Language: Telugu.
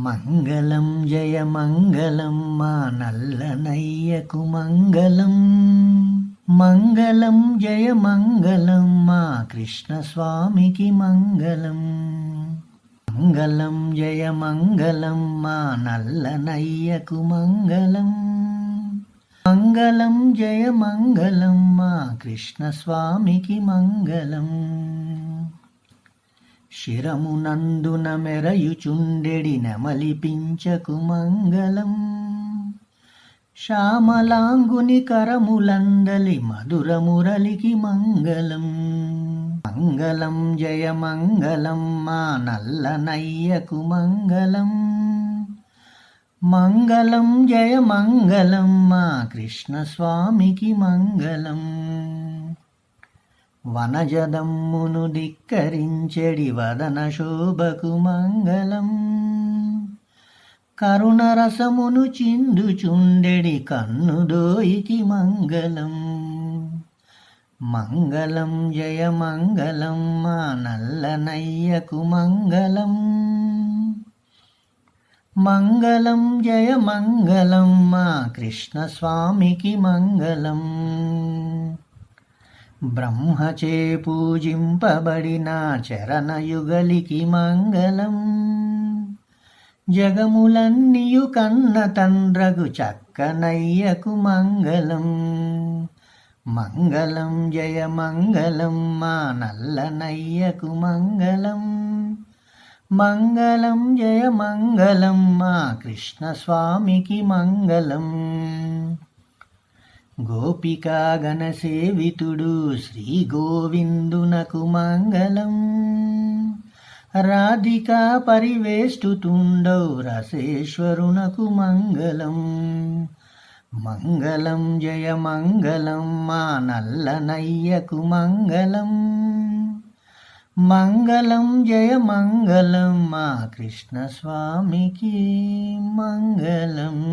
మంగళం జయ మంగళం మా నల్లనయ్యకు మంగళం. మంగళం జయ మంగళం మా కృష్ణస్వామికి మంగళం. మంగళం జయ మంగళం మా నల్లనయ్యకు మంగళం. మంగళం జయ మంగళం మా కృష్ణస్వామికి మంగళం. శిరమునందున మెరయుచుండెడి నమలిపించకు మంగళం. శ్యామలాంగుని కరములందలి మధురమురలికి మంగళం. మంగళం జయ మంగళం మా నల్లనయ్యకు మంగళం. మంగళం జయ మంగళం మా కృష్ణస్వామికి మంగళం. వనజదమ్మును ధిక్కరించెడి వదన శోభకు మంగళం. కరుణరసమును చిందుచుండెడి కన్నుదోయికి మంగళం. మంగళం జయ మంగళం మా నల్లనయ్యకు మంగళం. మంగళం జయ మంగళం మా కృష్ణస్వామికి మంగళం. బ్రహ్మచే పూజింపబడిన చరణయుగలికి మంగళం. జగములన్నీయు కన్న తండ్రగు చక్కనయ్యకు మంగళం. మంగళం జయ మంగళం మా నల్లనయ్యకు మంగళం. మంగళం జయ మంగళం మా కృష్ణస్వామికి మంగళం. గోపికా గణసేవితుడు శ్రీ గోవిందునకు మంగళం. రాధికా పరివేష్టుతుండౌ రసేశ్వరునకు మంగళం. మంగళం జయ మంగళం మా నల్లనయ్యకు మంగళం. మంగళం జయ మంగళం మా కృష్ణస్వామికి మంగళం.